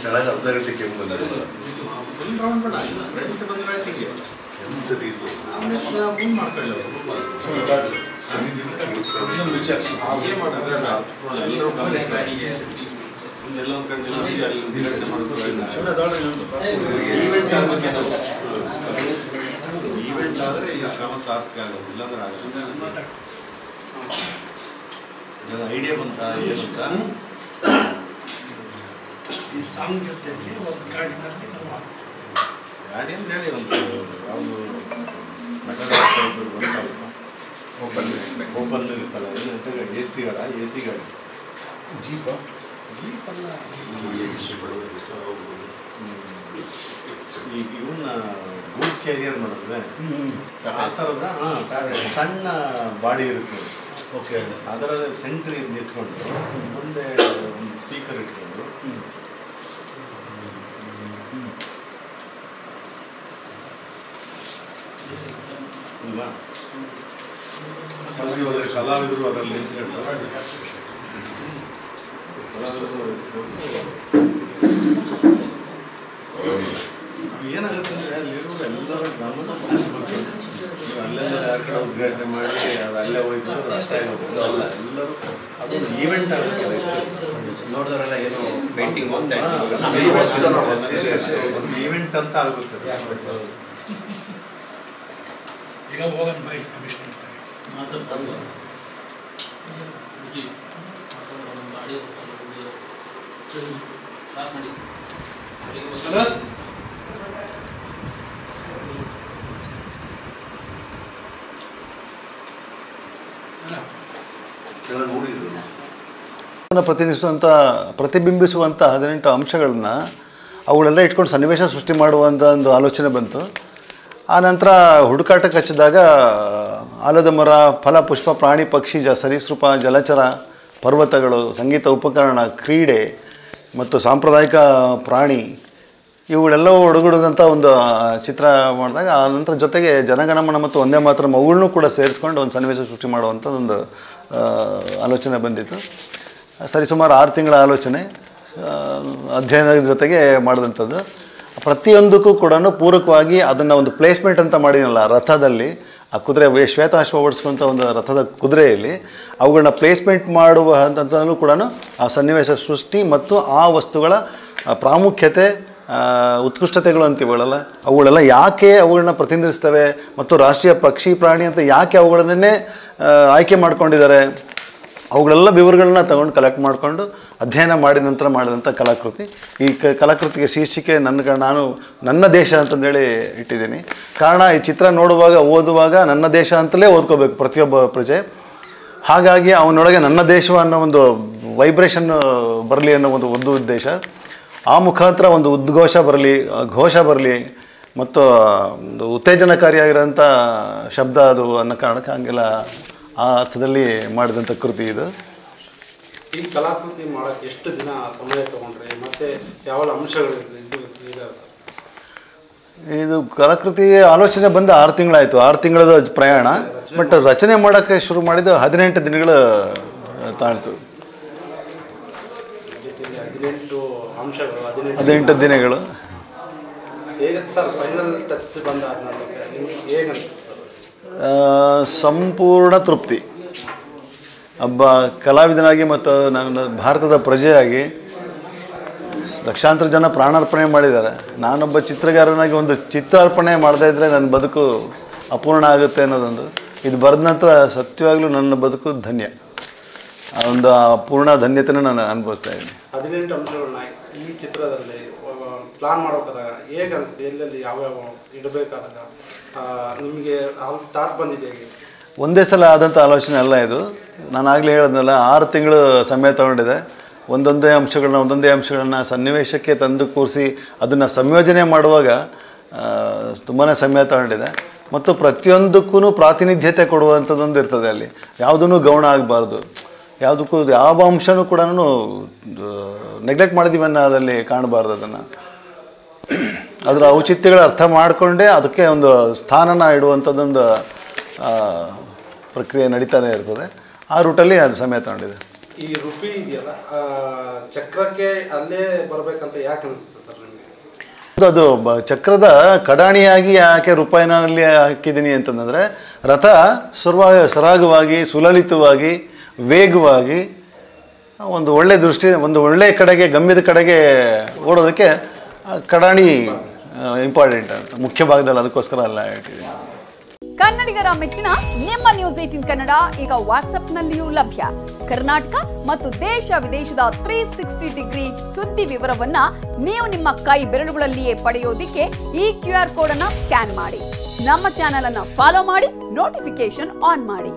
ಕೆಳಗೆ ಅರ್ಧ ಗಂಟೆ ಇಲ್ಲ ಇದು. ಆಮೇಲೆ ಈವೆಂಟ್ ಆದ್ರೆ ಈ ಶ್ರಮ ಸಾರ್ಥಕ ಆಗೋದು ಇಲ್ಲಾಂದ್ರೆ ಆಗಲ್ಲ ಐಡಿಯಾ ಬಂತ ಏನಂತ ಈ ಸಾಂಗ್ ಜೊತೆಯಲ್ಲಿ ಒಂದು ಗಾಡಿನಲ್ಲಿ. ಗಾಡಿ ಅಂತ ಹೇಳಿ ಒಂದು ಯಾವುದು ನಗರ ಓಪನ್ ಓಪನ್ ಇರುತ್ತಲ್ಲ ಎ ಸಿ ಗಾಡ ಎ ಸಿ ಗಾಡಿ? ಜೀಪ ಜೀಪ್ ಅಲ್ಲ. ಈ ಇವನ್ನ ಗೂಡ್ಸ್ ಕ್ಯಾರಿಯರ್ ಮಾಡಿದ್ರೆ ಆ ಥರದ ಹಾಂ ಸಣ್ಣ ಬಾಡಿ ಇರುತ್ತೆ. ಓಕೆ ಅದರ ಸೆಂಟ್ರಿ ಇಟ್ಕೊಂಡು ಮುಂದೆ ಒಂದು ಸ್ಪೀಕರ್ ಇಟ್ಕೊಂಡು. ಕಲಾವಿದರು ಅದರಲ್ಲಿ ನಿಂತ್ಕೊಂಡು ಏನಾಗುತ್ತೆ ಅಂದ್ರೆ ಅಲ್ಲಿರುವ ಎಲ್ಲರ ಗಮನ ಅಲ್ಲೆಲ್ಲ ಉದ್ಘಾಟನೆ ಮಾಡಿ ಅದು ಅಲ್ಲೇ ಹೋಯ್ತು ಅಷ್ಟೇ ಅಲ್ಲ ಎಲ್ಲರೂ ಅದೊಂದು ಈವೆಂಟ್ ಆಗುತ್ತೆ ನೋಡಿದವರೆಲ್ಲ ಏನೋ ಪೇಂಟಿಂಗ್ ಒಂದು ಈವೆಂಟ್ ಅಂತ ಆಗುತ್ತೆ ಸರ್ ಈಗ ಹೋಗೋಣ ಬೈ ಕಮಿಷನರ್ ನೋಡಿದ್ರು ವನ್ನು ಪ್ರತಿನಿಧಿಸುವಂಥ ಪ್ರತಿಬಿಂಬಿಸುವಂಥ ಹದಿನೆಂಟು ಅಂಶಗಳನ್ನ ಅವುಗಳೆಲ್ಲ ಇಟ್ಕೊಂಡು ಸನ್ನಿವೇಶ ಸೃಷ್ಟಿ ಮಾಡುವಂಥ ಒಂದು ಆಲೋಚನೆ ಬಂತು. ಆ ನಂತರ ಹುಡುಕಾಟಕ್ಕೆ ಹಚ್ಚಿದಾಗ ಆಲದ ಮರ, ಫಲ, ಪುಷ್ಪ, ಪ್ರಾಣಿ, ಪಕ್ಷಿ, ಜ, ಸರೀಸೃಪ, ಜಲಚರ, ಪರ್ವತಗಳು, ಸಂಗೀತ, ಉಪಕರಣ, ಕ್ರೀಡೆ ಮತ್ತು ಸಾಂಪ್ರದಾಯಿಕ ಪ್ರಾಣಿ ಇವುಗಳೆಲ್ಲವೂ ಒಡಗೂಡಿದಂಥ ಒಂದು ಚಿತ್ರ ಮಾಡಿದಾಗ ಆ ನಂತರ ಜೊತೆಗೆ ಜನಗಣಮನ ಮತ್ತು ಒಂದೇ ಮಾತ್ರ ಅವುಗಳನ್ನೂ ಕೂಡ ಸೇರಿಸ್ಕೊಂಡು ಒಂದು ಸನ್ನಿವೇಶ ಸೃಷ್ಟಿ ಮಾಡುವಂಥದ್ದು ಒಂದು ಆಲೋಚನೆ ಬಂದಿತ್ತು. ಸರಿ, ಸುಮಾರು ಆರು ತಿಂಗಳ ಆಲೋಚನೆ ಅಧ್ಯಯನದ ಜೊತೆಗೆ ಮಾಡಿದಂಥದ್ದು. ಪ್ರತಿಯೊಂದಕ್ಕೂ ಕೂಡ ಪೂರಕವಾಗಿ ಅದನ್ನು ಒಂದು ಪ್ಲೇಸ್ಮೆಂಟ್ ಅಂತ ಮಾಡಿದ್ನಲ್ಲ ರಥದಲ್ಲಿ, ಆ ಕುದುರೆ ಶ್ವೇತಾಶ್ವ ಓಡಿಸ್ಕೊಂಥ ಒಂದು ರಥದ ಕುದುರೆಯಲ್ಲಿ ಅವುಗಳನ್ನ ಪ್ಲೇಸ್ಮೆಂಟ್ ಮಾಡುವ ಹಂತದಲ್ಲೂ ಕೂಡ ಆ ಸನ್ನಿವೇಶ ಸೃಷ್ಟಿ ಮತ್ತು ಆ ವಸ್ತುಗಳ ಪ್ರಾಮುಖ್ಯತೆ ಉತ್ಕೃಷ್ಟತೆಗಳು ಅಂತೀವಳಲ್ಲ ಅವುಗಳೆಲ್ಲ ಯಾಕೆ ಅವುಗಳನ್ನ ಪ್ರತಿನಿಧಿಸ್ತವೆ ಮತ್ತು ರಾಷ್ಟ್ರೀಯ ಪಕ್ಷಿ ಪ್ರಾಣಿ ಅಂತ ಯಾಕೆ ಅವುಗಳನ್ನೇ ಆಯ್ಕೆ ಮಾಡ್ಕೊಂಡಿದ್ದಾರೆ? ಅವುಗಳೆಲ್ಲ ವಿವರಗಳನ್ನ ತಗೊಂಡು ಕಲೆಕ್ಟ್ ಮಾಡಿಕೊಂಡು ಅಧ್ಯಯನ ಮಾಡಿದ ನಂತರ ಮಾಡಿದಂಥ ಕಲಾಕೃತಿ. ಈ ಕ, ಕಲಾಕೃತಿಗೆ ಶೀರ್ಷಿಕೆ ನನ್ನ ನಾನು ನನ್ನ ದೇಶ ಅಂತಂದೇಳಿ ಇಟ್ಟಿದ್ದೀನಿ. ಕಾರಣ ಈ ಚಿತ್ರ ನೋಡುವಾಗ, ಓದುವಾಗ ನನ್ನ ದೇಶ ಅಂತಲೇ ಓದ್ಕೋಬೇಕು ಪ್ರತಿಯೊಬ್ಬ ಪ್ರಜೆ. ಹಾಗಾಗಿ ಅವನೊಳಗೆ ನನ್ನ ದೇಶ ಅನ್ನೋ ಒಂದು ವೈಬ್ರೇಷನ್ ಬರಲಿ ಅನ್ನೋ ಒಂದು ಒಂದು ಉದ್ದೇಶ. ಆ ಮುಖಾಂತರ ಒಂದು ಉದ್ಘೋಷ ಬರಲಿ ಘೋಷ ಬರಲಿ ಮತ್ತು ಒಂದು ಉತ್ತೇಜನಕಾರಿಯಾಗಿರೋಂಥ ಶಬ್ದ ಅದು ಅನ್ನೋ ಕಾರಣಕ್ಕೆ ಹಂಗೆಲ್ಲ ಆ ಅರ್ಥದಲ್ಲಿ ಮಾಡಿದಂಥ ಕೃತಿ ಇದು. ಈ ಕಲಾಕೃತಿ ಮಾಡೋಕ್ಕೆ ಎಷ್ಟು ದಿನ ಸಮಯ ತಗೊಂಡ್ರಿ? ಮತ್ತೆ ಯಾವ ಅಂಶಗಳು ಇದು ಕಲಾಕೃತಿ ಆಲೋಚನೆ ಬಂದು ಆರು ತಿಂಗಳಾಯಿತು. ಆರು ತಿಂಗಳದ ಪ್ರಯಾಣ. ಬಟ್ ರಚನೆ ಮಾಡೋಕ್ಕೆ ಶುರು ಮಾಡಿದ್ದು ಹದಿನೆಂಟು ದಿನಗಳು ತಾಳ್ತು. ಹದಿನೆಂಟು ಅಂಶಗಳು ಹದಿನೆಂಟು ದಿನಗಳು. ಹೇಗೆ ಸರ್ ಫೈನಲ್ ಟಚ್ ಸಂಪೂರ್ಣ ತೃಪ್ತಿ. ಒಬ್ಬ ಕಲಾವಿದನಾಗಿ ಮತ್ತು ನನ್ನ ಭಾರತದ ಪ್ರಜೆಯಾಗಿ ಲಕ್ಷಾಂತರ ಜನ ಪ್ರಾಣಾರ್ಪಣೆ ಮಾಡಿದ್ದಾರೆ. ನಾನೊಬ್ಬ ಚಿತ್ರಗಾರನಾಗಿ ಒಂದು ಚಿತ್ರಾರ್ಪಣೆ ಮಾಡದೇ ಇದ್ದರೆ ನನ್ನ ಬದುಕು ಅಪೂರ್ಣ ಆಗುತ್ತೆ ಅನ್ನೋದೊಂದು. ಇದು ಬರೆದ ನಂತರ ಸತ್ಯವಾಗಲೂ ನನ್ನ ಬದುಕು ಧನ್ಯ. ಆ ಒಂದು ಪೂರ್ಣ ಧನ್ಯತೆನ ನಾನು ಅನುಭವಿಸ್ತಾ ಇದ್ದೀನಿ. ಹದಿನೆಂಟು ಅಂಶಗಳನ್ನ ಈ ಚಿತ್ರದಲ್ಲಿ ಪ್ಲಾನ್ ಮಾಡಬೇಕಾದಾಗ ಹೇಗೆ ಅನಿಸುತ್ತೆ? ಎಲ್ಲೆಲ್ಲಿ ಯಾವ್ಯಾವ ಇಡಬೇಕಾದಾಗ ನಿಮಗೆ ಥಾಟ್ ಬಂದಿದೆ ಹೇಗೆ? ಒಂದೇ ಸಲ ಆದಂಥ ಆಲೋಚನೆ ಅಲ್ಲ ಇದು. ನಾನು ಆಗಲೇ ಹೇಳಿದ್ನಲ್ಲ ಆರು ತಿಂಗಳು ಸಮಯ ತಗೊಂಡಿದೆ. ಒಂದೊಂದೇ ಅಂಶಗಳನ್ನ ಒಂದೊಂದೇ ಅಂಶಗಳನ್ನ ಸನ್ನಿವೇಶಕ್ಕೆ ತಂದು ಕೂರಿಸಿ ಅದನ್ನು ಸಂಯೋಜನೆ ಮಾಡುವಾಗ ತುಂಬಾ ಸಮಯ ತಗೊಂಡಿದೆ. ಮತ್ತು ಪ್ರತಿಯೊಂದಕ್ಕೂ ಪ್ರಾತಿನಿಧ್ಯತೆ ಕೊಡುವಂಥದ್ದೊಂದು ಇರ್ತದೆ ಅಲ್ಲಿ. ಯಾವುದೂ ಗೌಣ ಆಗಬಾರ್ದು. ಯಾವುದಕ್ಕೂ ಯಾವ ಅಂಶನೂ ಕೂಡ ನೆಗ್ಲೆಕ್ಟ್ ಮಾಡಿದ್ದೀವಿ ಅನ್ನೋದಲ್ಲಿ ಕಾಣಬಾರ್ದು ಅದನ್ನು. ಅದರ ಔಚಿತ್ಯಗಳ ಅರ್ಥ ಮಾಡಿಕೊಂಡೇ ಅದಕ್ಕೆ ಒಂದು ಸ್ಥಾನನ ಇಡುವಂಥದ್ದೊಂದು ಪ್ರಕ್ರಿಯೆ ನಡೀತಾನೆ ಇರ್ತದೆ. ಆ ರೂಟಲ್ಲಿ ಅದು ಸಮಯ ತಗೊಂಡಿದೆ. ಈ ರುಪಿ ಇದೆಯಲ್ಲ ಚಕ್ರಕ್ಕೆ ಅಲ್ಲೇ ಬರಬೇಕಂತ ಯಾಕೆ ಅನಿಸುತ್ತೆ ಸರ್ ನಿಮಗೆ? ಅದು ಬ ಚಕ್ರದ ಕಡಾಣಿಯಾಗಿ ಯಾಕೆ ರೂಪಾಯಿನಲ್ಲಿ ಹಾಕಿದ್ದೀನಿ ಅಂತಂದರೆ ರಥ ಸರ್ವ ಸರಾಗವಾಗಿ ಸುಲಲಿತವಾಗಿ ವೇಗವಾಗಿ ಒಂದು ಒಳ್ಳೆ ದೃಷ್ಟಿ, ಒಂದು ಒಳ್ಳೆಯ ಕಡೆಗೆ, ಗಮ್ಯದ ಕಡೆಗೆ ಓಡೋದಕ್ಕೆ ಕಡಾಣಿ ಇಂಪಾರ್ಟೆಂಟ್ ಅಂತ, ಮುಖ್ಯ ಭಾಗದಲ್ಲಿ ಅದಕ್ಕೋಸ್ಕರ ಎಲ್ಲ ಹೇಳ್ತೀವಿ ಕನ್ನಡಿಗರ ಮೆಚ್ಚಿನ ನಿಮ್ಮ ನ್ಯೂಸ್ ಏಟಿನ್ ಕನ್ನಡ ಈಗ ವಾಟ್ಸ್ಆಪ್ನಲ್ಲಿಯೂ ಲಭ್ಯ. ಕರ್ನಾಟಕ ಮತ್ತು ದೇಶ ವಿದೇಶದ ತ್ರೀ ಸಿಕ್ಸ್ಟಿ ಡಿಗ್ರಿ ಸುದ್ದಿ ವಿವರವನ್ನ ನೀವು ನಿಮ್ಮ ಕೈ ಬೆರಳುಗಳಲ್ಲಿಯೇ ಪಡೆಯೋದಿಕ್ಕೆ ಈ ಕ್ಯೂ ಆರ್ ಕೋಡ್ ಅನ್ನ ಸ್ಕ್ಯಾನ್ ಮಾಡಿ. ನಮ್ಮ ಚಾನೆಲ್ ಅನ್ನ ಫಾಲೋ ಮಾಡಿ ನೋಟಿಫಿಕೇಶನ್ ಆನ್ ಮಾಡಿ.